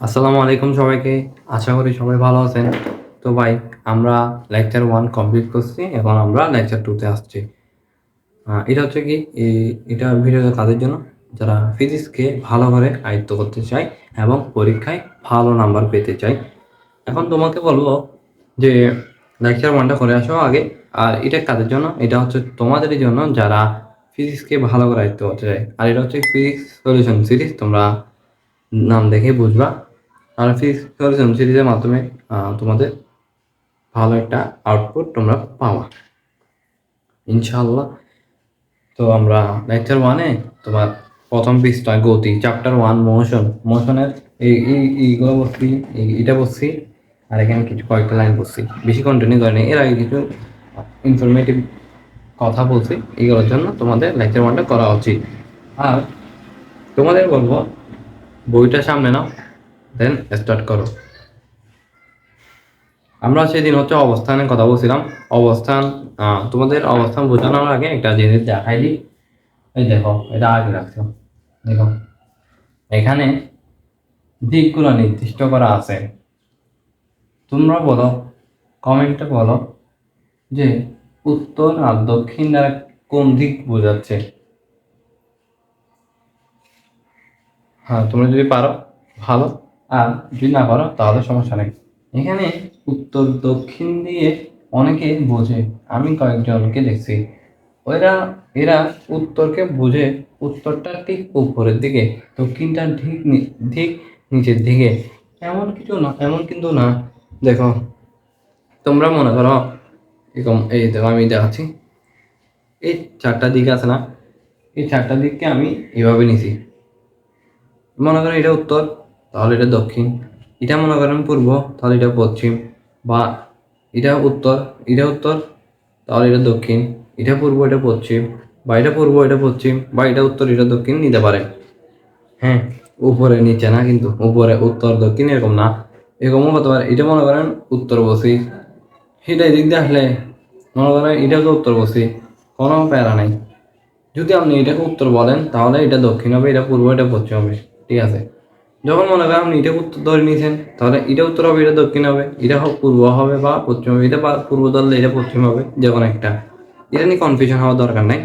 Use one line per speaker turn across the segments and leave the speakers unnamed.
আসসালামু আলাইকুম সবাইকে। আশা করি সবাই ভালো আছেন। তো ভাই, আমরা লেকচার ওয়ান কমপ্লিট করছি, এখন আমরা লেকচার টুতে আসছি। এটা হচ্ছে কি এটা ভিডিওটা তাদের জন্য, যারা ফিজিক্সকে ভালো করে আয়ত্ত করতে চায় এবং পরীক্ষায় ভালো নাম্বার পেতে চায়। এখন তোমাকে বলব যে লেকচার ওয়ানটা করে আসো আগে, আর এটা কাদের জন্য? এটা হচ্ছে তোমাদের জন্য যারা ফিজিক্সকে ভালো করে আয়ত্ত করতে চায়। আর এটা হচ্ছে ফিজিক্স সলিউশন সিরিজ তোমরা নাম দেখে বুঝবা। আর সিরিজের মাধ্যমে তোমাদের ভালো একটা আউটপুট তোমরা পাওয়া। ইনশাল্লাহ তো আমরা লেকচার ওয়ানে তোমার প্রথম পৃষ্ঠা, গতি চ্যাপ্টার ওয়ান মোশন মোশনের এই, এই- এইগুলো বসছি এটা বসছি, আর এখানে কিছু কয়েকটা লাইন বসছি। বেশি কন্টিনিউ করেনি, এর আগে কিছু ইনফরমেটিভ কথা বলছি, এইগুলোর জন্য তোমাদের লেকচার ওয়ানটা করা উচিত। আর তোমাদের বলব, বইটা সামনে নাও। দেন স্টার্ট করো আমরা সেদিন হচ্ছে অবস্থানের কথা বলছিলাম। অবস্থান তোমাদের অবস্থান বোঝানোর আগে একটা জিনিস দেখাই দিই। এই দেখো, এটা আগে রাখছো। দেখো, এখানে দিকগুলো নির্দিষ্ট করা আছে। তোমরা বলো কমেন্টে বলো যে উত্তর আর দক্ষিণ দ্বারা কোন দিক বোঝাচ্ছে? হ্যাঁ তোমরা যদি পারো, ভালো। আর যদি না পারো, তাহলে সমস্যা নেই। এখানে উত্তর দক্ষিণ দিয়ে অনেকে বোঝে, আমি কয়েকজনকে দেখছি। ওরা, এরা উত্তরকে বোঝে উত্তরটা ঠিক উপরের দিকে, দক্ষিণটা ঠিক ঠিক নিচের দিকে। এমন কিছু না, এমন কিন্তু না। দেখো, তোমরা মনে করো, এরকম, এই দেখো, আমি দেখাচ্ছি। এই চারটা দিক আছে না? এই চারটা দিককে আমি এভাবে নিছি। মনে করো এটা উত্তর তাহলে এটা দক্ষিণ, এটা মনে করেন পূর্ব, তাহলে এটা পশ্চিম, বা এটা উত্তর এটা উত্তর, তাহলে এটা দক্ষিণ, এটা পূর্ব, এটা পশ্চিম, বা এটা পূর্ব, এটা পশ্চিম, বা এটা উত্তর, এটা দক্ষিণ নিতে পারে। হ্যাঁ উপরে নিচে না কিন্তু, উপরে উত্তর, দক্ষিণ এরকম না। এরকমও হতে পারে, এটা মনে করেন উত্তর বসি। সেটা এদিক দিয়ে আসলে মনে করেন এটাকে উত্তর বসি, কোনো প্যারা নাই। যদি আপনি এটাকে উত্তর বলেন, তাহলে এটা দক্ষিণ হবে, এটা পূর্ব, এটা পশ্চিম হবে, ঠিক আছে? যখন মনে করেন আপনি এটা উত্তর ধরে নিয়েছেন, তাহলে এটা উত্তর হবে এটা দক্ষিণ হবে এটা হোক পূর্ব হবে বা পশ্চিম হবে এটা পূর্ব ধরলে এটা পশ্চিম হবে, যে কোনো একটা। এটা নিয়ে কনফিউশন হওয়ার দরকার নাই।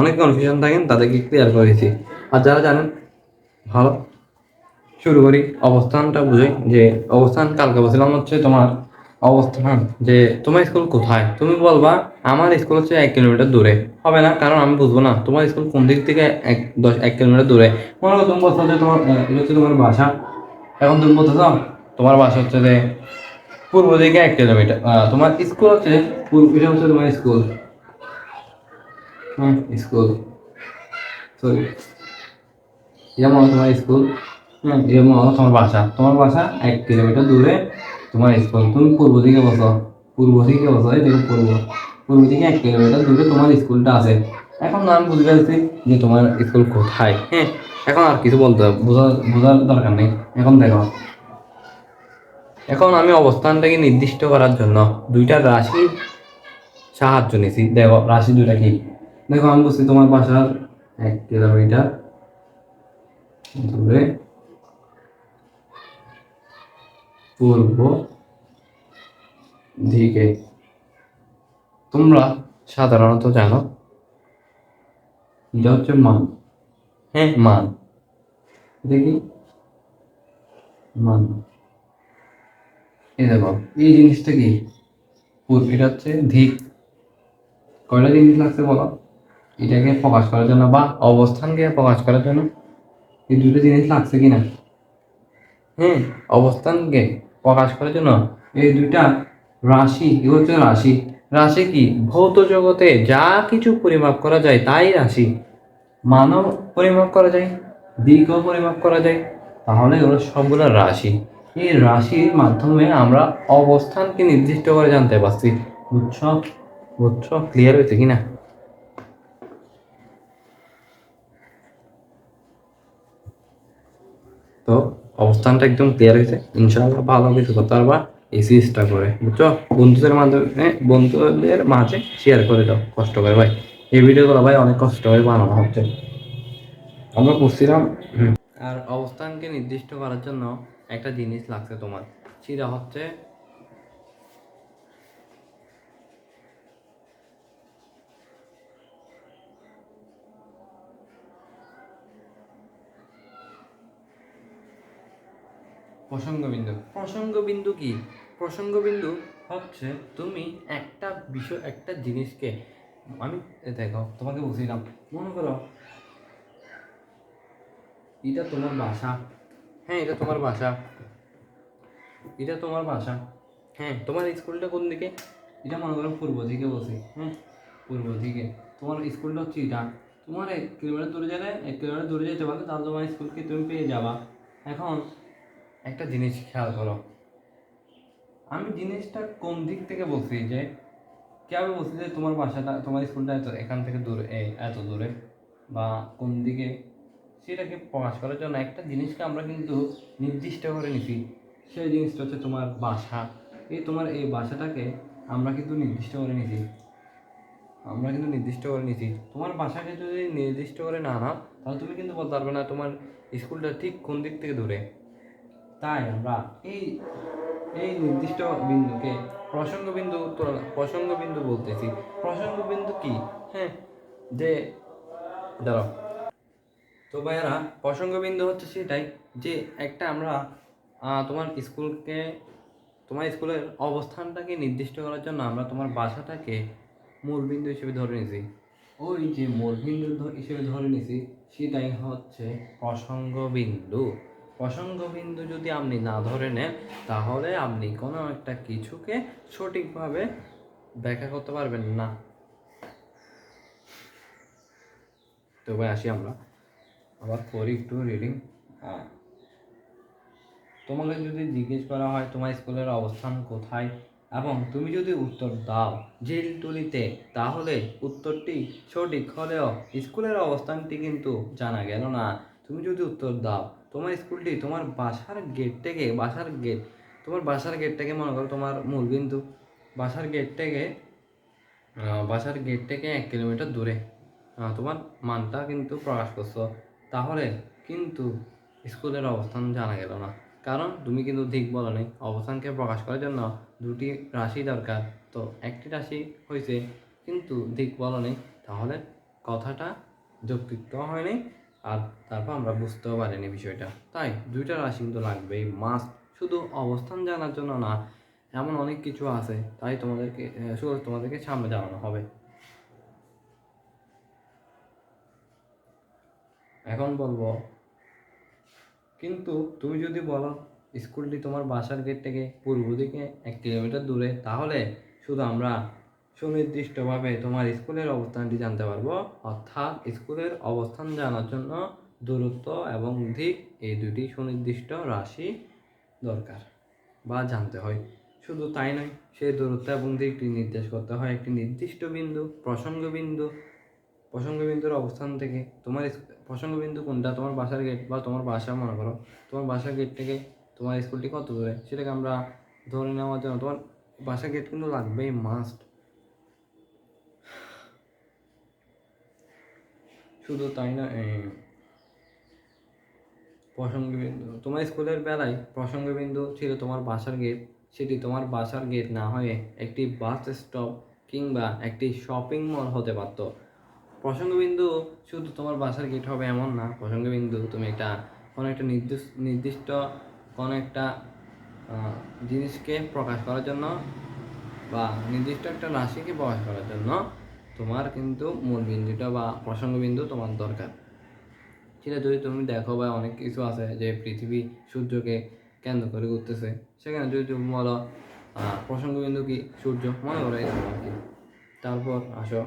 অনেক কনফিউশন থাকেন, তাদেরকে ক্লিয়ার করেছি আর যারা জানেন, ভালো। শুরু করি। অবস্থানটা বুঝি যে অবস্থান কালকে বলছিলাম হচ্ছে তোমার অবস্থান যে তোমার স্কুল কোথায়? তুমি বলবা, আমার স্কুল হচ্ছে এক কিলোমিটার দূরে। হবে না, কারণ আমি বুঝব না, তোমার স্কুল কোন দিক থেকে এক, দশ, এক কিলোমিটার দূরে? মনে করো তুমি বলছো যে তোমার হচ্ছে তোমার বাসা। এখন তুমি বলতেছ, তোমার বাসা হচ্ছে যে পূর্ব দিকে এক কিলোমিটার। তোমার স্কুল হচ্ছে, পূর্ব, এটা হচ্ছে তোমার স্কুল। হুম, স্কুল। সরি মনে হয় তোমার স্কুল। হয় তোমার বাসা। তোমার বাসা এক কিলোমিটার দূরে। তোমার স্কুল, তুমি পূর্ব দিকে বসো। পূর্ব দিকে বসো, এই দেখো পূর্ব। পূর্ব দিকে এক কিলোমিটার দূরে তোমার স্কুলটা আছে। এখন আমি বুঝতে পারছি যে তোমার স্কুল কোথায়। হ্যাঁ এখন আর কিছু বলতে বোঝা বোঝার দরকার নেই। এখন দেখো। এখন আমি অবস্থানটাকে নির্দিষ্ট করার জন্য দুইটা রাশি সাহায্য নিয়েছি। দেখো, রাশি দুইটা কি? দেখো, আমি বলছি তোমার বাসার এক কিলোমিটার দূরে পূর্ব দিকে। তোমরা সাধারণত জানো এটা হচ্ছে মান। হ্যাঁ। মান। দেখি মান। এই দেখো এই জিনিসটা কি? পূর্ব এটা হচ্ছে ধিক কয়টা জিনিস লাগছে বলো? এটাকে প্রকাশ করার জন্য বা অবস্থানকে প্রকাশ করার জন্য এই দুটো জিনিস লাগছে কিনা? হ্যাঁ। অবস্থানকে প্রকাশ করার জন্য এই দুইটা রাশি এগুলো হচ্ছে রাশি। রাশি কি? ভৌত জগতে যা কিছু পরিমাপ করা যায় তাই রাশি। মানব পরিমাপ করা যায় দিকও পরিমাপ করা যায়, তাহলে এগুলো সবগুলো রাশি। এই রাশির মাধ্যমে আমরা অবস্থানকে নির্দিষ্ট করে জানতে পারছি। বুঝছ বুঝছ ক্লিয়ার হয়েছে কিনা? তো অবস্থানটা একদম ক্লিয়ার হয়েছে। ইনশাআল্লাহ ভালো কিছু করতে পারবা এই সিরিজটা করে, বুঝছ? বন্ধুদের মাধ্যমে, বন্ধুদের মাঝে শেয়ার করে দাও, কষ্ট করে ভাই। এই ভিডিওগুলো ভাই অনেক কষ্ট করে বানানো হচ্ছে। আমরা করছিলাম আর অবস্থানকে নির্দিষ্ট করার জন্য একটা জিনিস লাগছে তোমার। সেটা হচ্ছে প্রসঙ্গবিন্দু। প্রসঙ্গবিন্দু কি? প্রসঙ্গবিন্দু হচ্ছে তুমি একটা বিষয়, একটা জিনিসকে, আমি, দেখো, তোমাকে বলছিলাম মনে করো, এটা তোমার বাসা। হ্যাঁ এটা তোমার বাসা। এটা তোমার বাসা। হ্যাঁ তোমার স্কুলটা কোন দিকে? এটা মনে করো পূর্ব দিকে বসি হ্যাঁ পূর্ব দিকে। তোমার স্কুলটা হচ্ছে এটা। তোমার এক কিলোমিটার দূরে গেলে এক কিলোমিটার দূরে যেতে পারলে তাহলে তোমার স্কুলকে তুমি পেয়ে যাবা। এখন একটা জিনিস খেয়াল করো। আমি জিনিসটা কোন দিক থেকে বলছি যে, কীভাবে বলছি যে তোমার বাসাটা, তোমার স্কুলটা এত, এখান থেকে দূরে এত দূরে বা কোন দিকে সেটাকে প্রকাশ করার জন্য একটা জিনিসকে আমরা কিন্তু নির্দিষ্ট করে নিছি। সেই জিনিসটা হচ্ছে তোমার বাসা। এই তোমার এই বাসাটাকে আমরা কিন্তু নির্দিষ্ট করে নিছি। আমরা কিন্তু নির্দিষ্ট করে নিছি। তোমার বাসাকে যদি নির্দিষ্ট করে না নাও, তাহলে তুমি কিন্তু বলতে পারবে না তোমার স্কুলটা ঠিক কোন দিক থেকে দূরে। তাই আমরা এই এই নির্দিষ্ট বিন্দুকে প্রসঙ্গ বিন্দু তুলনা প্রসঙ্গ বিন্দু বলতেছি। প্রসঙ্গ বিন্দু কি? হ্যাঁ যে দাঁড়াও তো ভাইয়ারা প্রসঙ্গ বিন্দু হচ্ছে সেটাই যে একটা আমরা তোমার স্কুলকে, তোমার স্কুলের অবস্থানটাকে নির্দিষ্ট করার জন্য আমরা তোমার বাসাটাকে মূলবিন্দু হিসেবে ধরে নিয়েছি ওই যে মূলবিন্দু হিসেবে ধরে নিয়েছি সেটাই হচ্ছে প্রসঙ্গ বিন্দু প্রসঙ্গ বিন্দু যদি আপনি না ধরে নেন, তাহলে আপনি কোনো একটা কিছুকে সঠিকভাবে ব্যাখ্যা করতে পারবেন না। তো ভাই আসি আমরা। আবার করি একটু রিডিং তোমাকে যদি জিজ্ঞেস করা হয়, তোমার স্কুলের অবস্থান কোথায়? এবং তুমি যদি উত্তর দাও জেলটুলিতে তাহলে উত্তরটি সঠিক হলেও স্কুলের অবস্থানটি কিন্তু জানা গেল না। তুমি যদি উত্তর দাও তোমার স্কুলটি, তোমার বাসার গেট থেকে, বাসার গেট তোমার বাসার গেট থেকে মনে করো তোমার মূল বিন্দু, বাসার গেট থেকে বাসার গেট থেকে এক কিলোমিটার দূরে। তোমার মানটা কিন্তু প্রকাশ করছ। তাহলে কিন্তু স্কুলের অবস্থান জানা গেল না। কারণ তুমি কিন্তু ঠিক বলো নেই অবস্থানকে প্রকাশ করার জন্য দুটি রাশি দরকার। তো একটি রাশি হয়েছে কিন্তু দিক বলো নেই তাহলে কথাটা যৌক্তিক হয়নি। আর তারপর আমরা বুঝতেও পারিনি বিষয়টা। তাই দুইটা রাশি কিন্তু লাগবেই মাস্ট শুধু অবস্থান জানার জন্য না, এমন অনেক কিছু আছে, তাই তোমাদেরকে শুধু তোমাদেরকে সামনে জানানো হবে। এখন বলব, কিন্তু তুমি যদি বলো, স্কুলটি তোমার বাসার গেট থেকে পূর্ব দিকে এক কিলোমিটার দূরে, তাহলে শুধু আমরা সুনির্দিষ্টভাবে তোমার স্কুলের অবস্থানটি জানতে পারব। অর্থাৎ স্কুলের অবস্থান জানার জন্য দূরত্ব এবং দিক এই দুটি সুনির্দিষ্ট রাশি দরকার বা জানতে হয়। শুধু তাই নয়, সেই দূরত্ব এবং দিকটি নির্দেশ করতে হয় একটি নির্দিষ্ট বিন্দু, প্রসঙ্গ বিন্দু। প্রসঙ্গবিন্দুর অবস্থান থেকে তোমার ইস- প্রসঙ্গবিন্দু কোনটা? তোমার বাসার গেট বা তোমার বাসা, মনে করো। তোমার বাসার গেট থেকে তোমার স্কুলটি কত দূরে? সেটাকে আমরা ধরে নেওয়ার জন্য তোমার বাসার গেট কিন্তু লাগবেই মাস্ট শুধু তাই না প্রসঙ্গবিন্দু, তোমার স্কুলের বেলায় প্রসঙ্গবিন্দু ছিল তোমার বাসার গেট। সেটি তোমার বাসার গেট না হয়ে একটি বাস স্টপ কিংবা একটি শপিং মল হতে পারত। প্রসঙ্গবিন্দু শুধু তোমার বাসার গেট হবে এমন না। প্রসঙ্গবিন্দু, তুমি একটা, কোনো একটা নির্দিষ্ট নির্দিষ্ট কোনো একটা জিনিসকে প্রকাশ করার জন্য বা নির্দিষ্ট একটা রাশিকে প্রকাশ করার জন্য তোমার কিন্তু মূল বিন্দুটা বা প্রসঙ্গবিন্দু তোমার দরকার। সেটা যদি তুমি দেখো বা অনেক কিছু আছে যে পৃথিবী সূর্যকে কেন্দ্র করে ঘুরতেছে সেখানে যদি তুমি বলো আহ, প্রসঙ্গবিন্দু কি সূর্য? মনে করো তারপর আসো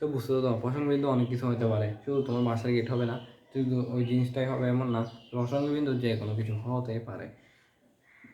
তো বুঝতে তো প্রসঙ্গবিন্দু অনেক কিছু হতে পারে। শুধু তোমার বাসার গেট হবে না শুধু ওই জিনিসটাই হবে এমন না প্রসঙ্গবিন্দু যে কোনো কিছু হতে পারে।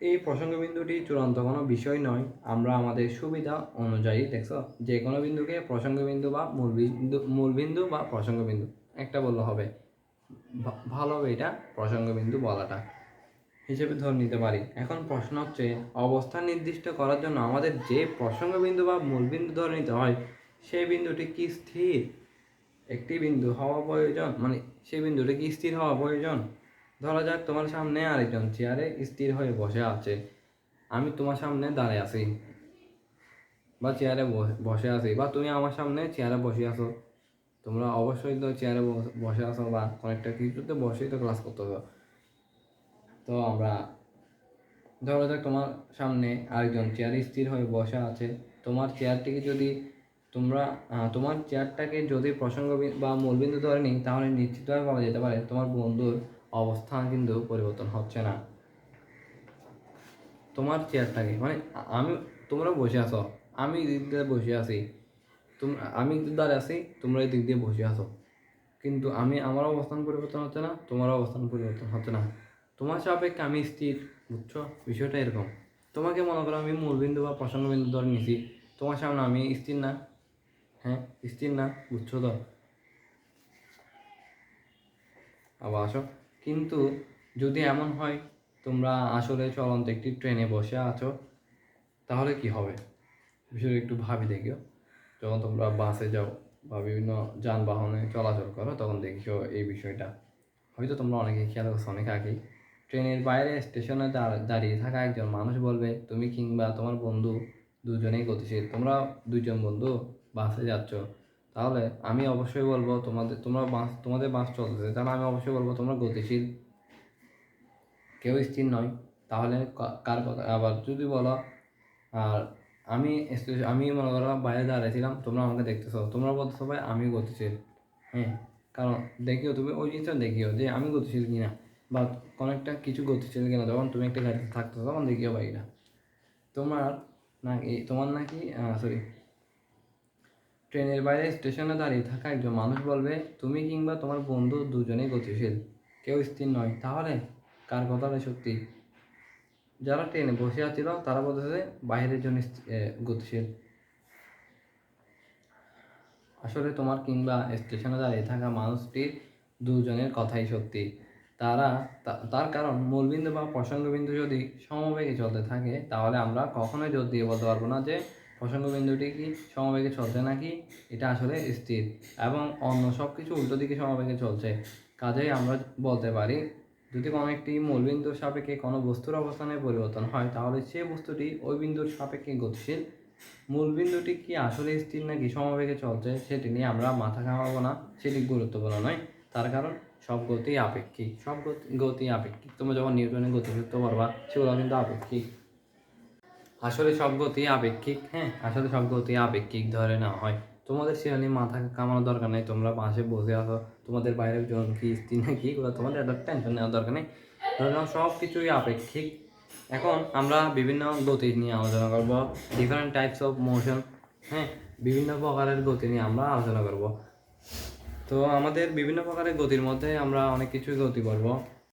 এই প্রসঙ্গবিন্দুটি চূড়ান্ত কোনো বিষয় নয়। আমরা আমাদের সুবিধা অনুযায়ী, দেখছ? যে কোনো বিন্দুকে প্রসঙ্গবিন্দু বা মূল বিন্দু মূল বিন্দু বা প্রসঙ্গবিন্দু, একটা বললে হবে। ভালো হবে এটা প্রসঙ্গবিন্দু বলাটা। হিসেবে ধরে নিতে পারি। এখন প্রশ্ন হচ্ছে, অবস্থান নির্দিষ্ট করার জন্য আমাদের যে প্রসঙ্গবিন্দু বা মূলবিন্দু ধরে নিতে হয়, সেই বিন্দুটি কি স্থির? একটি বিন্দু হওয়া প্রয়োজন? মানে সেই বিন্দুটি কি স্থির হওয়া প্রয়োজন? ধরা যাক তোমার সামনে আরেকজন চেয়ারে স্থির হয়ে বসে আছে। আমি তোমার সামনে দাঁড়িয়ে আছি। বা চেয়ারে বসে আছি। বা তুমি আমার সামনে চেয়ারে বসে আছো। তোমরা অবশ্যই তো চেয়ারে বস- আছো বা অনেকটা কিছুতে বসেই তো ক্লাস করতে হবে তো আমরা ধরা যাক তোমার সামনে আরেকজন চেয়ারে স্থির হয়ে বসে আছে। তোমার চেয়ারটিকে যদি তোমরা তোমার চেয়ারটাকে যদি প্রসঙ্গ বি- বা মূলবিন্দু ধরে নিই, তাহলে নিশ্চিতভাবে বলা যেতে পারে তোমার বন্ধুর অবস্থান কিন্তু পরিবর্তন হচ্ছে না। তোমার চেয়ারটাকে মানে আমি তোমরা বসে আছো, আমি দিক দিয়ে বসে আছি তোমরা আমি দাঁড়িয়ে আছি, তোমরা এই দিক দিয়ে বসে আছো। কিন্তু আমি, আমার অবস্থান পরিবর্তন হচ্ছে না, তোমার অবস্থান পরিবর্তন হচ্ছে না। তোমার সাপেক্ষে আমি স্থির, বুঝছ? বিষয়টা এরকম। তোমাকে মনে করো আমি মূলবিন্দু বা প্রসঙ্গবিন্দু ধরে নিছি তোমার সামনে আমি স্থির না হ্যাঁ? স্থির না, বুঝছ তো? আবার আসো। কিন্তু যদি এমন হয়, তোমরা আসলে চলন্ত একটি ট্রেনে বসে আছো, তাহলে কি হবে? বিষয়টা একটু ভাবি দেখিও। যখন তোমরা বাসে যাও বা বিভিন্ন যানবাহনে চলাচল করো, তখন দেখিও এই বিষয়টা। হয়তো তোমরা অনেকে খেয়াল করছ, অনেক আগেই। ট্রেনের বাইরে স্টেশনে দাঁড়- দাঁড়িয়ে থাকা একজন মানুষ বলবে, তুমি কিংবা তোমার বন্ধু দুজনেই গতিশীল। তোমরা দুজন বন্ধু বাসে যাচ্ছ। তাহলে আমি অবশ্যই বলব তোমাদের, তোমরা বাস তোমাদের বাস চলতেছে। তাহলে আমি অবশ্যই বলব তোমরা গতিশীল। কেউ স্থির নয়। তাহলে কার কথা? আবার যদি বলো, আর আমি আমি মনে করো বাইরে দাঁড়িয়েছিলাম তোমরা আমাকে দেখতেছো। তোমরা বলতেছো ভাই, আমি গতিশীল। হ্যাঁ কারণ দেখিও তুমি, ওই জিনিসটা দেখিও যে আমি গতিশীল কিনা বা কোনো একটা কিছু গতিশীল কিনা। যখন তুমি একটা গাড়িতে থাকতো তখন দেখিও ভাই তোমার নাকি তোমার নাকি সরি ট্রেনের বাইরে স্টেশনে দাঁড়িয়ে থাকা একজন মানুষ বলবে, তুমি কিংবা তোমার বন্ধু দুজনেই গতিশীল। কেউ স্থির নয়। তাহলে কার কথাটা সত্যি? যারা ট্রেনে বসে আছিল, তারা বলতেছে বাইরের জন্য গতিশীল। আসলে তোমার কিংবা স্টেশনে দাঁড়িয়ে থাকা মানুষটির দুজনের কথাই সত্যি। তারা তার কারণ মূলবিন্দু বা প্রসঙ্গবিন্দু যদি সমবেগে চলতে থাকে, তাহলে আমরা কখনোই জোর দিয়ে বলতে পারব না যে প্রসঙ্গবিন্দুটি কি? সমবেগে চলছে নাকি? এটা আসলে স্থির। এবং অন্য সব কিছু উল্টো দিকে সমবেগে চলছে। কাজেই আমরা বলতে পারি, যদি কোনো একটি মূলবিন্দুর সাপেক্ষে কোনো বস্তুর অবস্থানের পরিবর্তন হয়, তাহলে সেই বস্তুটি ওই বিন্দুর সাপেক্ষে গতিশীল। মূল বিন্দুটি কি আসলে স্থির নাকি সমবেগে চলছে, সেটি নিয়ে আমরা মাথা ঘামাবো না, সেটি গুরুত্বপূর্ণ নয়। তার কারণ, সব গতি আপেক্ষিক। সব গতি গতি আপেক্ষিক। তোমরা যখন নিউটনের গতিসূত্র পড়বা, সেগুলো কিন্তু আপেক্ষিক। আসলে গতি আপেক্ষিক হ্যাঁ আসলে গতি আপেক্ষিক ধরে না হয়। তোমাদের সেটা নিয়ে মাথা কামানোর দরকার নেই, তোমরা পাশে বসে আছো। তোমাদের বাইরের জন কি স্থির নাকি, এগুলো তোমাদের একটা টেনশন নেওয়ার দরকার নেই। ধরে সব কিছুই আপেক্ষিক। এখন আমরা বিভিন্ন গতি নিয়ে আলোচনা করব ডিফারেন্ট টাইপস অফ মোশন হ্যাঁ বিভিন্ন প্রকারের গতি নিয়ে আমরা আলোচনা করব। তো আমাদের বিভিন্ন প্রকারের গতির মধ্যে আমরা অনেক কিছুই গতি করব।